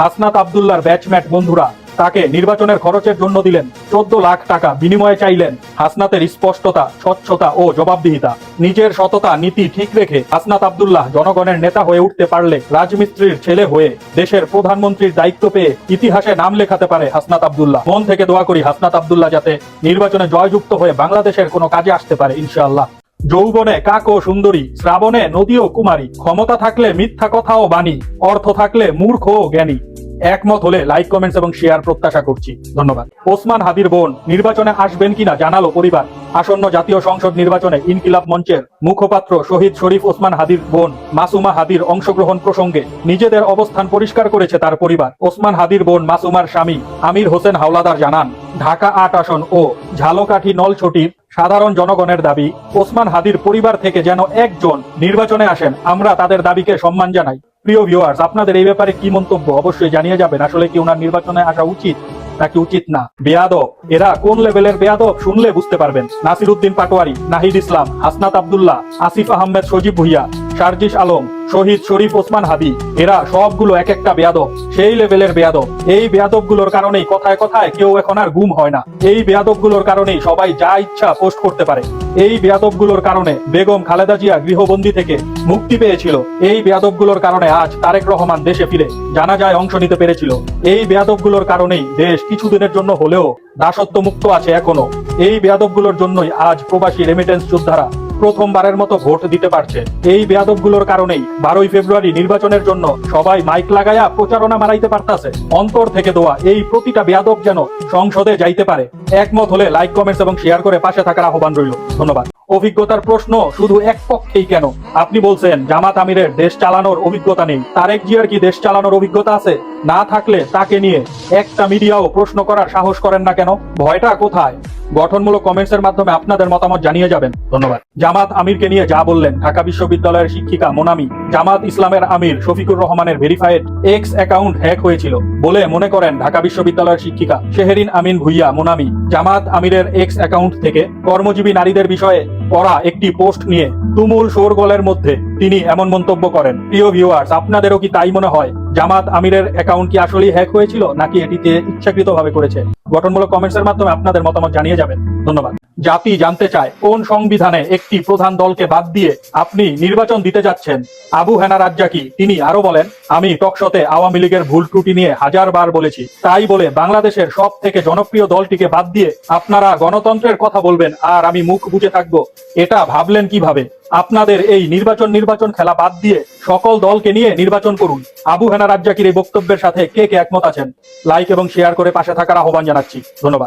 হাসনাত আবদুল্লার ব্যাচম্যাট বন্ধুরা, তাকে নির্বাচনের খরচের জন্য দিলেন চোদ্দ লাখ টাকা বিনিময়ে চাইলেন হাসনাতের স্পষ্টতা, স্বচ্ছতা ও জবাবদিহিতা। নিজের সততা, নীতি ঠিক রেখে হাসনাত আবদুল্লাহ জনগণের নেতা হয়ে উঠতে পারলে রাজমিস্ত্রির ছেলে হয়ে দেশের প্রধানমন্ত্রীর দায়িত্ব পেয়ে ইতিহাসে নাম লেখাতে পারে হাসনাত আবদুল্লাহ। মন থেকে দোয়া করি হাসনাত আবদুল্লাহ যাতে নির্বাচনে জয়যুক্ত হয়ে বাংলাদেশের কোনো কাজে আসতে পারে, ইনশাআল্লাহ। যৌবনে কাক ও সুন্দরী, শ্রাবণে নদী ও কুমারী, ক্ষমতা থাকলে মিথ্যা কথা ও বাণী, অর্থ থাকলে মূর্খ ও জ্ঞানী। একমত হলে লাইক কমেন্টস এবং শেয়ার প্রত্যাশা করছি। ধন্যবাদ। ওসমান হাদির বোন, নির্বাচনে আসবেন কিনা জানালো পরিবার। আসন্ন জাতীয় সংসদ নির্বাচনে ইনকিলাব মঞ্চের মুখপাত্র শহীদ শরীফ ওসমান হাদির বোন মাসুমা হাদির অংশগ্রহণ প্রসঙ্গে নিজেদের অবস্থান পরিষ্কার করেছে তার পরিবার। ওসমান হাদির বোন মাসুমার স্বামী আমির হোসেন হাওলাদার জানান, ঢাকা আট আসন ও ঝালকাঠি নলছটির সাধারণ জনগণের দাবি, ওসমান হাদির পরিবার থেকে যেন একজন নির্বাচনে আসেন, আমরা তাদের দাবিকে সম্মান জানাই। প্রিয় ভিউয়ার্স আপনাদের এই ব্যাপারে কি মন্তব্য অবশ্যই জানিয়ে যাবেন। আসলে কি ওনার নির্বাচনে আসা উচিত নাকি উচিত না? বেয়াদব, এরা কোন লেভেলের বেয়াদব শুনলে বুঝতে পারবেন। নাসির উদ্দিন পাটোয়ারি, নাহিদ ইসলাম, হাসনাত আবদুল্লাহ, আসিফ আহমেদ সজীব ভুইয়া। শারজিস আলম, শহীদ শরীফ ওসমান হাদি, এরা সবগুলো এক একটা বেয়াদব, সেই লেভেলের বেয়াদব। এই বেয়াদবগুলোর কারণেই কথায় কথায় কেউ এখন আর গুম হয় না। এই বেয়াদবগুলোর কারণেই সবাই যা ইচ্ছা পোস্ট করতে পারে। এই বেয়াদবগুলোর কারণে বেগম খালেদা জিয়া গৃহবন্দী থেকে মুক্তি পেয়েছিল। এই বেয়াদবগুলোর কারণে আজ তারেক রহমান দেশে ফিরে জানা যায় অংশ নিতে পেরেছিল। এই বেয়াদবগুলোর কারণেই দেশ কিছুদিনের জন্য হলেও দাসত্ব মুক্ত আছে এখনও। এই বেয়াদবগুলোর জন্যই আজ প্রবাসী রেমিটেন্স যোদ্ধারা প্রথমবারের মতো ভোট দিতে পারছে। এই বেয়াদবগুলোর কারণেই বারোই ফেব্রুয়ারি নির্বাচনের জন্য সবাই মাইক লাগাইয়া প্রচারণা মারাইতে পারতাছে। অন্তর থেকে দোয়া, এই প্রতিটা বেয়াদব যেন সংসদে যাইতে পারে। একমত হলে লাইক, কমেন্টস এবং শেয়ার করে পাশে থাকার আহ্বান রইল। ধন্যবাদ। অভিজ্ঞতার প্রশ্ন শুধু এক পক্ষেই কেন? আপনি বলছেন, জামাত আমিরের দেশ চালানোর অভিজ্ঞতা নেই। তারেক জিয়ার কি দেশ চালানোর অভিজ্ঞতা আছে? না থাকলে তাকে নিয়ে একটা মিডিয়াও প্রশ্ন করার সাহস করেন না কেন? ভয়টা কোথায়? গঠনমূলক কমেন্টস এর মাধ্যমে আপনাদের মতামত জানিয়ে যাবেন। ধন্যবাদ। জামাত আমিরকে নিয়ে যা বললেন ঢাকা বিশ্ববিদ্যালয়ের শিক্ষিকা মোনামি, জামাত ইসলামের আমির শফিকুর রহমানের ভেরিফাইড এক্স অ্যাকাউন্ট হ্যাক হয়েছিল বলে মনে করেন ঢাকা বিশ্ববিদ্যালয়ের শিক্ষিকা শেহরিন আমিন ভুইয়া মোনামি। জামাত আমিরের এক্স অ্যাকাউন্ট থেকে কর্মজীবী নারীদের বিষয়ে করা একটি পোস্ট নিয়ে তুমুল শোরগোলের মধ্যে তিনি এমন মন্তব্য করেন। প্রিয় ভিউয়ার্স আপনাদেরও কি তাই মনে হয়? জামাত আমিরের অ্যাকাউন্ট কি আসলেই হ্যাক হয়েছিল, নাকি এটিতে ইচ্ছাকৃতভাবে করেছে? গঠনমূলক কমেন্টসের মাধ্যমে আপনাদের মতামত জানিয়ে যাবেন। ধন্যবাদ। জাতি জানতে চায়। কোন সংবিধানে একটি প্রধান দলকে বাদ দিয়ে আপনি নির্বাচন দিতে যাচ্ছেন? আবু হেনা রাজ্জাকি তিনি আরও বলেন, আমি টকশতে আওয়ামী লীগের ভুল ত্রুটি নিয়ে হাজার বার বলেছি। তাই বলে বাংলাদেশের সব থেকে জনপ্রিয় দলটিকে বাদ দিয়ে আপনারা গণতন্ত্রের কথা বলবেন আর আমি মুখ বুঝে থাকব। এটা ভাবলেন কীভাবে? আপনাদের এই নির্বাচন নির্বাচন খেলা বাদ দিয়ে সকল দলকে নিয়ে নির্বাচন করুন। আবু হেনা রাজ্জাকির এই বক্তব্যের সাথে কে কে একমত আছেন? লাইক এবং শেয়ার করে পাশে থাকার আহ্বান জানাচ্ছি। ধন্যবাদ।